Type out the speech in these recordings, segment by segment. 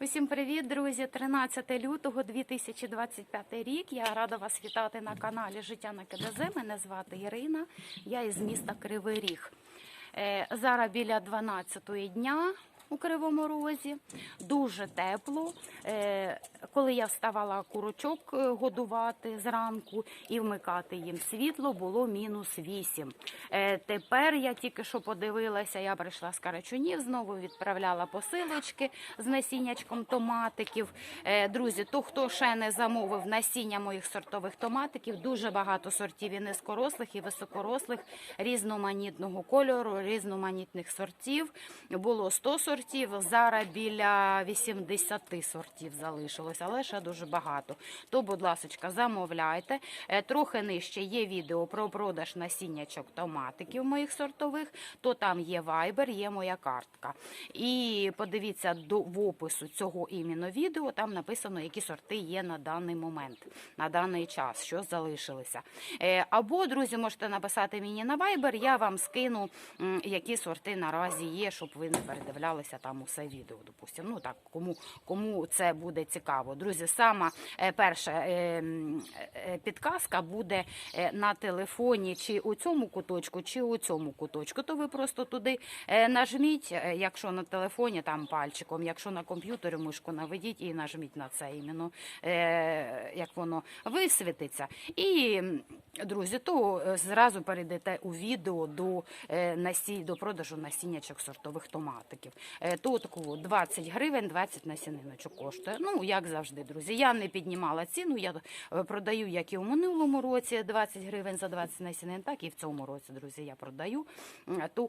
Усім привіт, друзі! 13 лютого 2025 рік. Я рада вас вітати на каналі Життя на КДЗ. Мене звати Ірина. Я із міста Кривий Ріг. Е, Зараз біля 12 дня у Кривому Розі. Дуже тепло. Е, Коли я вставала курочок е, годувати зранку і вмикати їм світло, було мінус 8. Е, Тепер я тільки що подивилася, я прийшла з Карачунів, знову відправляла посилочки з насіннячком томатиків. Друзі, то хто ще не замовив насіння моїх сортових томатиків, дуже багато сортів і низькорослих, і високорослих, різноманітного кольору, різноманітних сортів. Було 100 сортів, зараз біля 80 сортів залишилось, але ще дуже багато. То, будь ласка, замовляйте. Е, Трохи нижче є відео про продаж насіннячок томатиків моїх сортових, то там є Viber, є моя картка. І подивіться до в опису цього іменно відео, там написано, які сорти є на даний момент, на даний час, що залишилися. Е, Або, друзі, можете написати мені на Viber, я вам скину, які сорти наразі є, щоб ви не передивлялися там усе відео. Допустимо. Ну так, кому, кому це буде цікаво. Друзі, сама е, перша е, е, підказка буде на телефоні, чи у цьому куточку, чи у цьому куточку. То ви просто туди нажміть, якщо на телефоні там пальчиком, якщо на комп'ютері мишку наведіть і нажміть на це іменно, як воно висвітиться. І, друзі, то зразу перейдете у відео до, насій, до продажу насіннячок сортових томатиків. Е, То такого 20 гривень, 20 насіниночок коштує. Ну, як завжди, друзі. Я не піднімала ціну, я е, продаю, як і у минулому році, 20 гривень за 20 насінин, так і в цьому році, друзі, я продаю. М, То.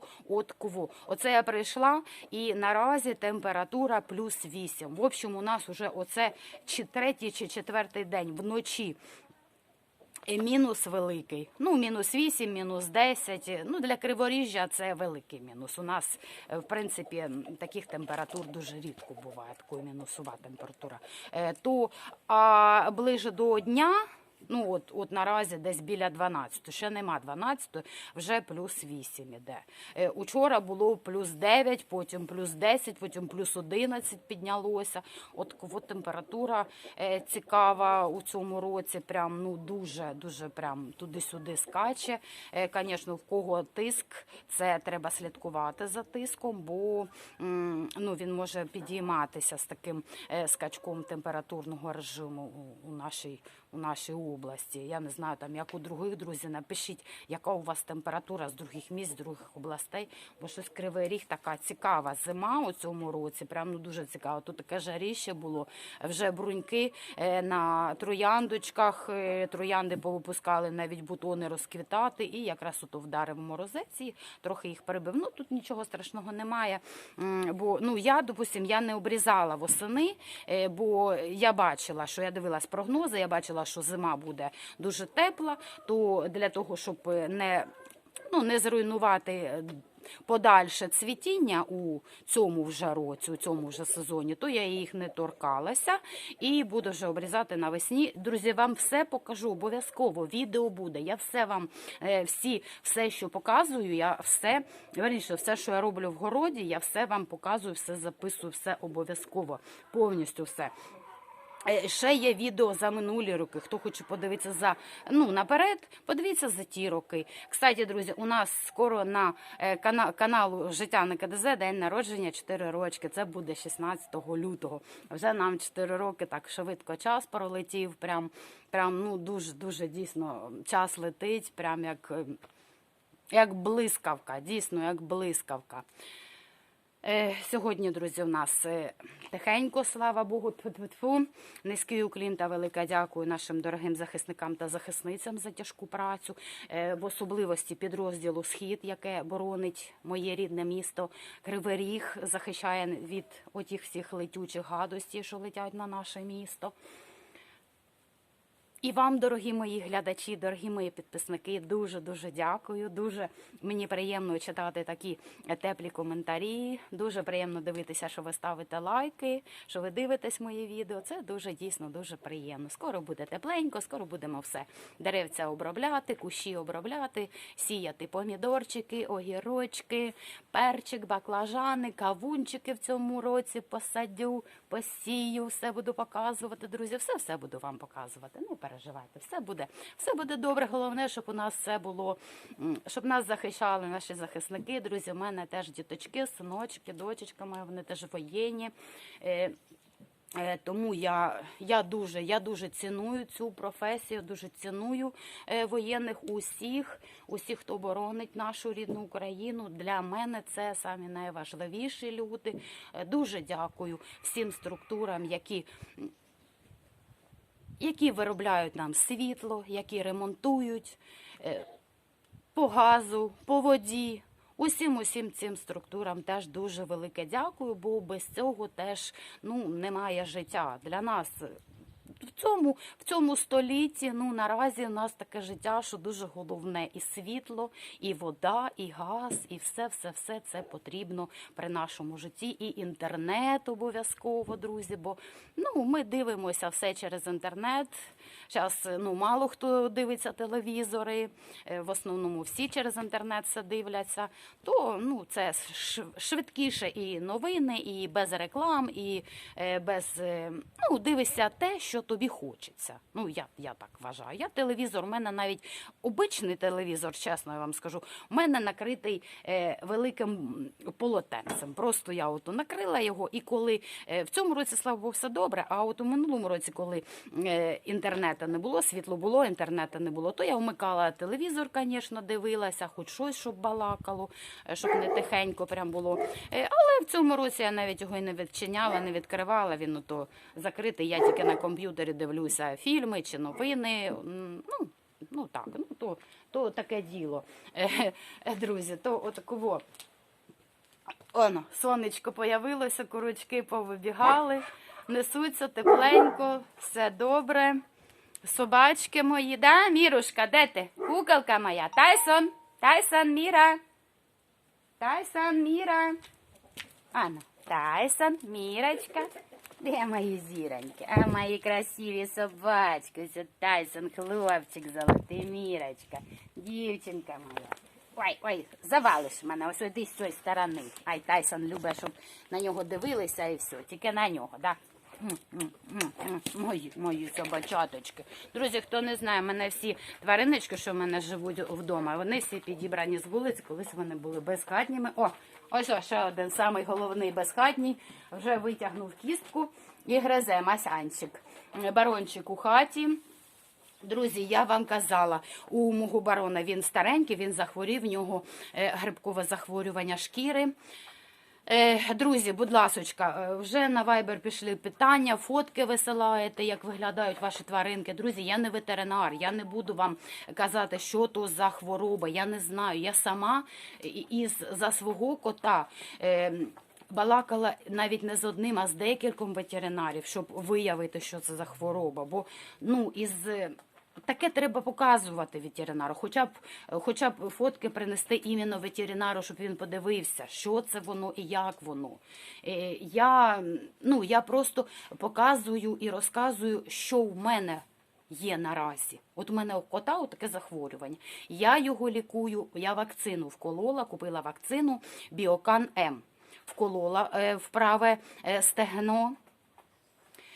Оце я прийшла, і наразі температура плюс 8. В общем, у нас уже оце чи третій чи четвертий день вночі. Мінус великий. Ну, мінус 8, мінус 10. Ну, для Криворіжжя це великий мінус. У нас, е, в принципі, таких температур дуже рідко буває, такою мінусова температура. Е, То а ближе до дня. Ну, от, от наразі десь біля 12, ще нема 12, вже плюс 8 іде. Е, учора було плюс 9, потім плюс 10, потім плюс 11 піднялося. От, от температура е, цікава у цьому році, прям ну дуже, дуже прям туди-сюди скаче. Е, Звісно, в кого тиск, це треба слідкувати за тиском, бо ну, він може підійматися з таким е, скачком температурного режиму у нашій у нашій області. Я не знаю, там як у других друзі, напишіть, яка у вас температура з других міст, з других областей. Бо щось кривий ріг така цікава зима у цьому році. Прям ну дуже цікаво. Тут таке жаріще було. Вже бруньки е, на трояндочках. е, Троянди повипускали навіть бутони розквітати. І якраз ото вдарив морозець і трохи їх перебив. Ну тут нічого страшного немає. Бо ну я, допустим, я не обрізала восени, е, бо я бачила, що я дивилась прогнози, я бачила, що зима буде дуже тепла. То для того, щоб не, ну, не зруйнувати. Подальше цвітіння у цьому вже році, у цьому вже сезоні, то я їх не торкалася і буду вже обрізати навесні. Друзі, вам все покажу обов'язково. Відео буде. Я все вам е, всі, все, що показую, я все верніше, все, що я роблю в городі, я все вам показую, все записую, все обов'язково, повністю все. Е, Ще є відео за минулі роки. Хто хоче подивитися за ну наперед, подивіться за ті роки. Кстати, друзі, у нас скоро на е, каналу Життя на КДЗ день народження 4 рочки. Це буде 16 лютого. Вже нам 4 роки так швидко час пролетів. Прям, прям ну дуже дуже дійсно час летить, прям як, як блискавка, дійсно як блискавка. Е, Сьогодні, друзі, у нас е, тихенько, слава Богу, тьфу-тьфу-тьфу. Низький уклін та велика дякую нашим дорогим захисникам та захисницям за тяжку працю, Е, в особливості підрозділу Схід, яке боронить моє рідне місто Кривий Ріг, захищає від отих всіх летючих гадостей, що летять на наше місто. І вам, дорогі мої глядачі, дорогі мої підписники, дуже дуже дякую. Дуже мені приємно читати такі е, теплі коментарі. Дуже приємно дивитися, що ви ставите лайки, що ви дивитесь мої відео. Це дуже дійсно дуже приємно. Скоро буде тепленько, скоро будемо все деревця обробляти, кущі обробляти, сіяти помідорчики, огірочки, перчик, баклажани, кавунчики в цьому році посадю, посію, все буду показувати. Друзі, все все буду вам показувати. Не переживайте, все буде, все буде добре. Головне, щоб у нас все було, щоб нас захищали наші захисники. Друзі, у мене теж діточки, синочки, дочечка моя, вони теж воєнні. Е, Е, Тому я, я дуже я дуже ціную цю професію, дуже ціную е, воєнних усіх, усіх, хто боронить нашу рідну Україну. Для мене це самі найважливіші люди. Дуже дякую всім структурам, які які виробляють нам світло, які ремонтують е, по газу, по воді. Усім усім цим структурам теж дуже велике дякую, бо без цього теж ну немає життя для нас. В цьому, в цьому столітті ну наразі у нас таке життя, що дуже головне і світло, і вода, і газ, і все, все, все це потрібно при нашому житті. І інтернет обов'язково, друзі. Бо ну ми дивимося все через інтернет. Зараз ну мало хто дивиться телевізори, е, в основному всі через інтернет все дивляться. То ну це шв- швидкіше і новини, і без реклам, і е, без е, ну дивишся те, що тобі хочеться. Ну я, я так вважаю. Я телевізор, у мене навіть обичний телевізор, чесно я вам скажу, у мене накритий е, великим полотенцем. Просто я ото накрила його, і коли е, в цьому році, слава Богу, все добре. А от у минулому році, коли е, інтернету не було, світло було, інтернету не було, то я вмикала телевізор, звісно, дивилася, хоч щось, щоб балакало, е, щоб не тихенько прям було. Е, але в цьому році я навіть його і не відчиняла, не відкривала. Він ото закритий. Я тільки на комп'ютері дивлюся фільми чи новини. Ну, ну так, ну то, то таке діло. Е, друзі, то отаково. Оно, сонечко появилося, курочки повибігали, несуться тепленько, все добре. Собачки мої, да, Мірушка, де ти? Куколка моя, Тайсон, Тайсон, Міра. Тайсон, Міра. Ано, Тайсон, Мірочка. Де мої зіроньки? А мої красиві собачки. Це Тайсон, хлопчик золотий, Мірочка. Дівчинка моя. Ой, ой, завалиш мене, ось іди з цієї сторони. Ай, Тайсон любить, щоб на нього дивилися і все, тільки на нього, да? Мої, мої собачаточки. Друзі, хто не знає, мене всі твариночки, що в мене живуть вдома, вони всі підібрані з вулиць, колись вони були безхатніми. О, ось ось ще один самий головний безхатній. Вже витягнув кістку і гризе масянчик. Барончик у хаті. Друзі, я вам казала, у мого барона він старенький, він захворів, в нього е, грибкове захворювання шкіри. Е, Друзі, будь ласочка, е, вже на Viber пішли питання, фотки висилаєте, як виглядають ваші тваринки. Друзі, я не ветеринар, я не буду вам казати, що то за хвороба. Я не знаю. Я сама із за свого кота. е, Балакала навіть не з одним, а з декільком ветеринарів, щоб виявити, що це за хвороба. Бо ну із Таке треба показувати ветеринару, хоча б, хоча б фотки принести іменно ветеринару, щоб він подивився, що це воно і як воно. Е, Я, ну, я просто показую і розказую, що в мене є наразі. От у мене у кота таке захворювання. Я його лікую, я вакцину вколола, купила вакцину Біокан М. Вколола е, в праве стегно.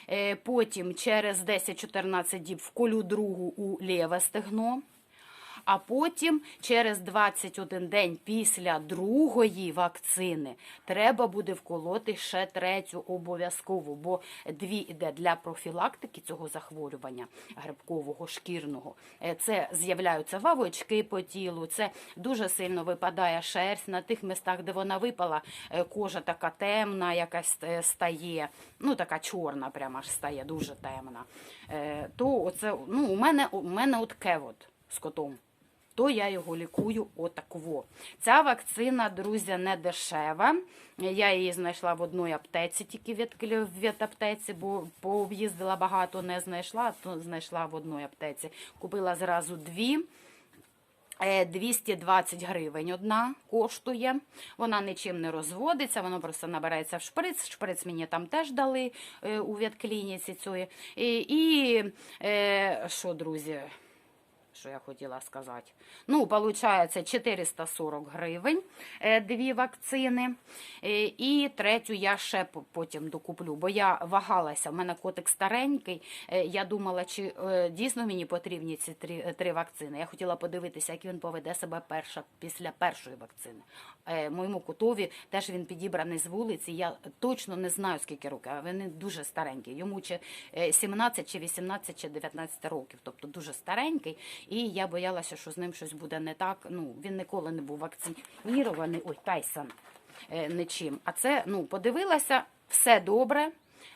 Е, Потім через 10-14 діб вколю другу у ліве стегно. А потім через 21 день після другої вакцини треба буде вколоти ще третю обов'язково, бо дві йде для профілактики цього захворювання грибкового шкірного. Е, Це з'являються вавочки по тілу, це дуже сильно випадає шерсть на тих містах, де вона випала, е, кожа така темна, якась е, стає, ну така чорна, прямо аж стає, дуже темна. То оце, ну, у мене у мене от кевот з котом. То я його лікую отакво. Ця вакцина, друзі, не дешева. Я її знайшла в одній аптеці, тільки від, від аптеці, бо пооб'їздила багато, не знайшла, то знайшла в одній аптеці. Купила зразу дві. Е, 220 гривень одна коштує. Вона нічим не розводиться, воно просто набирається в шприц. Шприц мені там теж дали е, у ветклініці цієї. І, і е, що, друзі, що я хотіла сказати? Ну, виходить, 440 гривень е, дві вакцини. Е, І третю я ще потім докуплю, бо я вагалася. У мене котик старенький. Е, Я думала, чи дійсно мені потрібні ці три, три вакцини. Я хотіла подивитися, як він поведе себе перша, після першої вакцини. Моєму котові теж він підібраний з вулиці. Я точно не знаю, скільки років, а він дуже старенький. Йому чи е, 17, чи 18, чи 19 років, тобто дуже старенький. І я боялася, що з ним щось буде не так. Ну, він ніколи не був вакцинірований. Ой, Тайсон е, нічим. А це, ну, подивилася, все добре.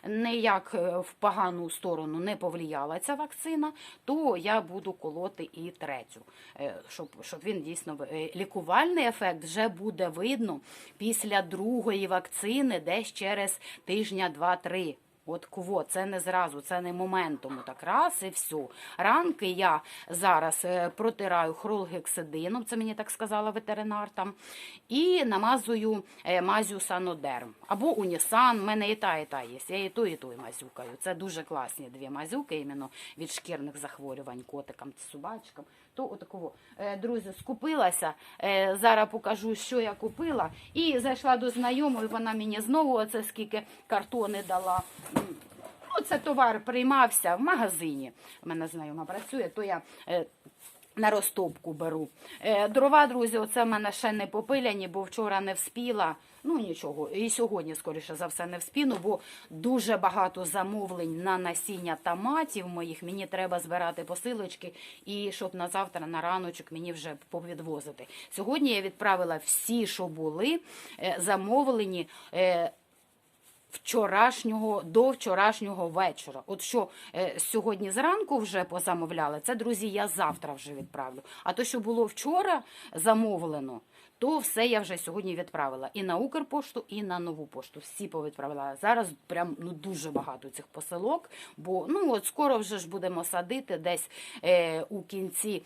Ніяк е, в погану сторону не повлияла ця вакцина, то я буду колоти і третю, е, щоб, щоб він дійсно лікувальний ефект вже буде видно після другої вакцини, десь через тижня два-три. От кво, це не зразу, це не моментом. Так раз і все. Ранки я зараз е, протираю хролгексидином, це мені так сказала ветеринар там, і намазую е, мазю санодерм. Або унісан, в мене і та, і та є. Я і ту, і ту мазюкаю. Це дуже класні дві мазюки, іменно від шкірних захворювань, котикам, та собачкам. То отакого. Е, Друзі, скупилася. Е, Зараз покажу, що я купила. І зайшла до знайомої, вона мені знову оце скільки картони дала. М, Ну, товар приймався в магазині. У мене знайома працює, то я е, на розтопку беру. Е, дрова, друзі, оце в мене ще не попиляні, бо вчора не вспіла. Ну нічого, і сьогодні, скоріше за все, не вспіну, бо дуже багато замовлень на насіння томатів моїх. Мені треба збирати посилочки, і щоб на завтра, на раночок мені вже повідвозити. Сьогодні я відправила всі, що були е, замовлені. Вчорашнього до вчорашнього вечора. От що е, сьогодні зранку вже позамовляли, це друзі, я завтра вже відправлю. А то, що було вчора замовлено, то все я вже сьогодні відправила і на Укрпошту, і на нову пошту. Всі повідправляла. Зараз прям ну дуже багато цих посилок, бо ну от скоро вже ж будемо садити десь е, у кінці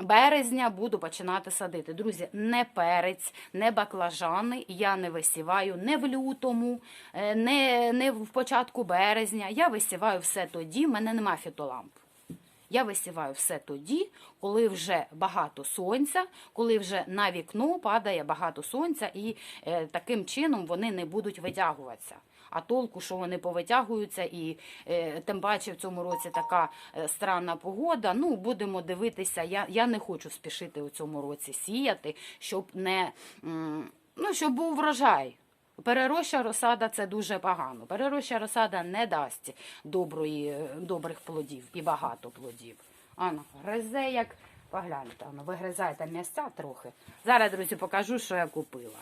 березня. Буду починати садити. Друзі, не перець, не баклажани. Я не висіваю не в лютому, е, не, не в початку березня. Я висіваю все тоді. в мене нема фітоламп. Я висіваю все тоді, коли вже багато сонця, коли вже на вікно падає багато сонця, і е, таким чином вони не будуть витягуватися. А толку, що вони повитягуються, і е, тим паче в цьому році така е, странна погода. Ну, будемо дивитися. Я, я не хочу спішити у цьому році сіяти, щоб не ну, щоб був врожай. Перероща розсада це дуже погано. Перероща розсада не дасть доброї, е, добрих плодів і багато плодів. Ано, гризе як. Погляньте, вигризає там м'ясця трохи. Зараз, друзі, покажу, що я купила.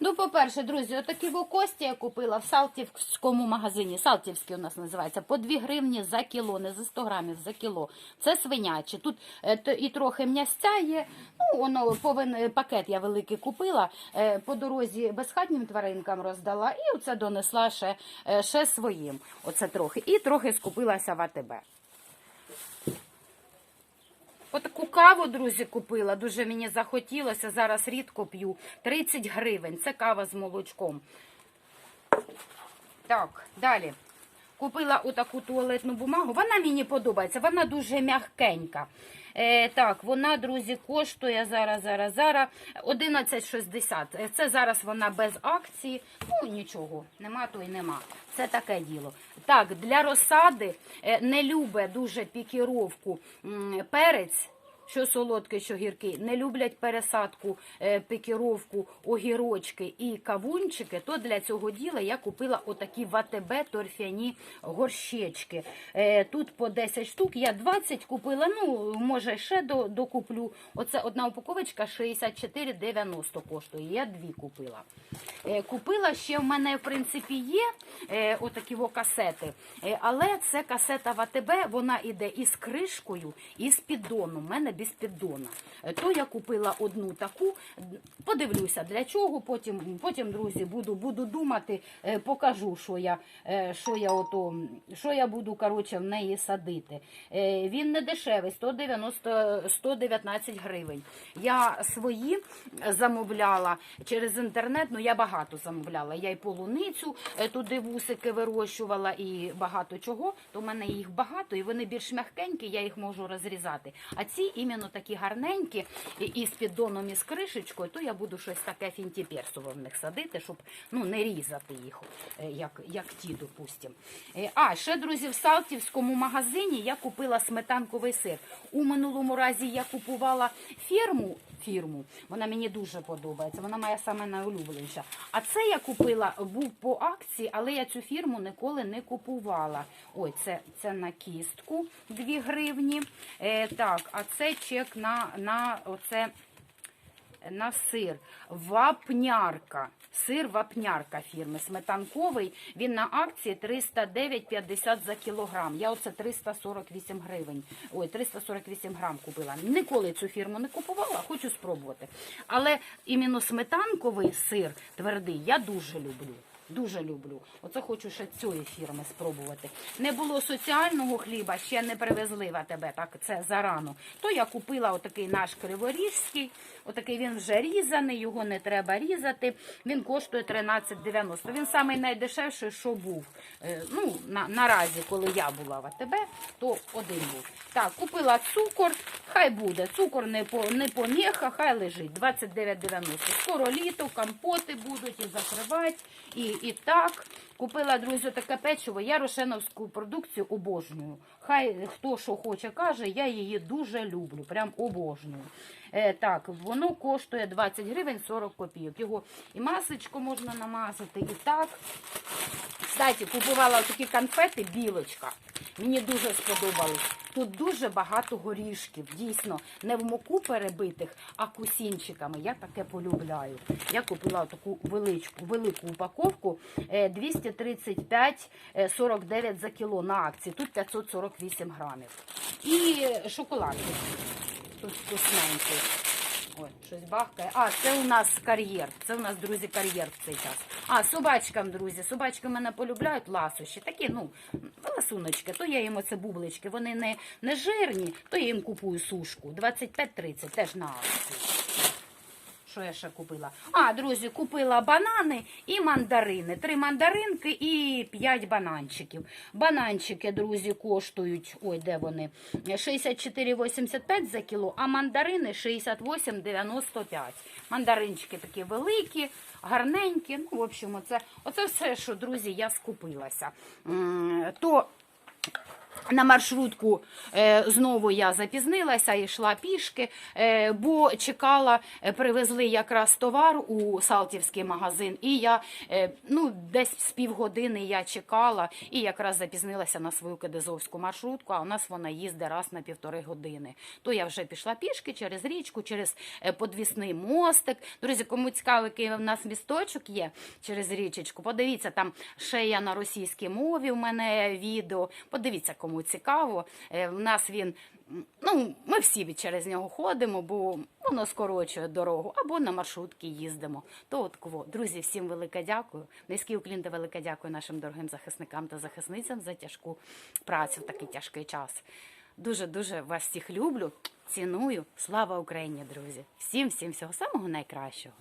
Ну, по-перше, друзі, отакі кості я купила в Салтівському магазині. Салтівський у нас називається. По 2 гривні за кіло, не за 100 грамів за кіло. Це свинячі. Тут е, і трохи м'ясця є. Ну, воно повин е, пакет я великий купила. е, По дорозі безхатнім тваринкам роздала, і оце донесла ще, е, ще своїм. Оце трохи. І трохи скупилася в АТБ. Отаку каву, друзі, купила. Дуже мені захотілося. Зараз рідко п'ю. 30 гривень. Це кава з молочком. Так, далі. Купила отаку туалетну бумагу. Вона мені подобається. Вона дуже м'ягкенька. Е, так, вона, друзі, коштує зараз, зараз, зараз 11,60. Е, Це зараз вона без акції. Ну, нічого, нема, то й нема. Це таке діло. Так, для розсади е, не любе дуже пікіровку перець що солодкий, що гіркий, не люблять пересадку, е, пікіровку, огірочки і кавунчики, то для цього діла я купила отакі в торфяні горщечки. Е, Тут по 10 штук, я 20 купила, ну, може, ще докуплю. Оце одна упаковочка 64,90 коштує, я дві купила. Е, Купила ще в мене, в принципі, є отакі касети, але це касета в вона іде із кришкою, і з піддоном. У мене без піддона. Е, То я купила одну таку, подивлюся для чого. Потім, потім друзі, буду, буду думати, е, покажу, що я, е, що я ото, що я буду коротше, в неї садити. Він не дешевий, 190, 119 гривень. Я свої замовляла через інтернет, ну я багато замовляла. Я і полуницю туди вусики вирощувала і багато чого. То в мене їх багато, і вони більш м'якенькі, я їх можу розрізати. А ці іменно такі гарненькі, і, з піддоном, і з кришечкою, то я буду щось таке фінтіперсове в них садити, щоб ну, не різати їх, е, як, як ті, допустим. Е, А, ще, друзі, в Салтівському магазині я купила сметанковий сир. У минулому разі я купувала фірму, фірму. Вона мені дуже подобається. Вона моя саме найулюбленіша. А це я купила був по акції, але я цю фірму ніколи не купувала. Ой, це, це на кістку 2 гривні. Е, так, а це чек на, на оце на сир. Вапнярка. Сир вапнярка фірми сметанковий. Він на акції 309,50 за кілограм. Я оце 348 гривень. Ой, 348 грам купила. Ніколи цю фірму не купувала, хочу спробувати. Але іменно сметанковий сир твердий я дуже люблю. Дуже люблю. Оце хочу ще цієї фірми спробувати. Не було соціального хліба, ще не привезли в АТБ, так це зарано. То я купила отакий наш криворіжський. Отакий він вже різаний, його не треба різати. Він коштує 13,90. Він самий найдешевший, що був. Е, Ну, на, наразі, коли я була в АТБ, то один був. Так, купила цукор, хай буде. Цукор не по не поміха, хай лежить. 29,90. Скоро літо, компоти будуть і закривати. І, і так. Купила, друзі, таке печиво. Я рошеновську продукцію обожнюю. Хай хто що хоче каже, я її дуже люблю. Прям обожнюю. Е, так, воно коштує 20 гривень 40 копійок. Його і масочку можна намазати, і так. Кстати, купувала такі конфети білочка. Мені дуже сподобались. Тут дуже багато горішків. Дійсно, не в муку перебитих, а кусінчиками. Я таке полюбляю. Я купила таку величку, велику упаковку е, 235,49 за кіло на акції. Тут 548 грамів. І шоколадки. Тут вкусненький. Ой, щось бахкає. А, це у нас кар'єр. Це у нас, друзі, кар'єр в цей час. А, собачкам, друзі. Собачки мене полюбляють ласощі. Такі, ну, ласуночки. То я їм оце бублички. Вони не, не жирні, то я їм купую сушку. 25-30, теж на акції. Що я ще купила? А, друзі, купила банани і мандарини. Три мандаринки і п'ять бананчиків. Бананчики, друзі, коштують, ой, де вони? 64,85 за кіло, а мандарини 68,95. Мандаринчики такі великі, гарненькі. Ну, в общем, оце, оце все, що, друзі, я скупилася. То на маршрутку е, знову я запізнилася, йшла пішки, е, бо чекала, е, привезли якраз товар у Салтівський магазин, і я ну, десь з півгодини я чекала і якраз запізнилася на свою кедезовську маршрутку, а у нас вона їздить раз на півтори години. То я вже пішла пішки через річку, через подвісний мостик. Друзі, кому цікаво, який у нас місточок є через річечку, подивіться, там ще я на російській мові у мене відео. Подивіться, кому цікаво. Е, В нас він, ну, ми всі через нього ходимо, бо воно скорочує дорогу, або на маршрутки їздимо. То от кво. Друзі, всім велике дякую. Низький уклін та велике дякую нашим дорогим захисникам та захисницям за тяжку працю в такий тяжкий час. Дуже дуже вас всіх люблю, ціную. Слава Україні, друзі! Всім, всім всього самого найкращого.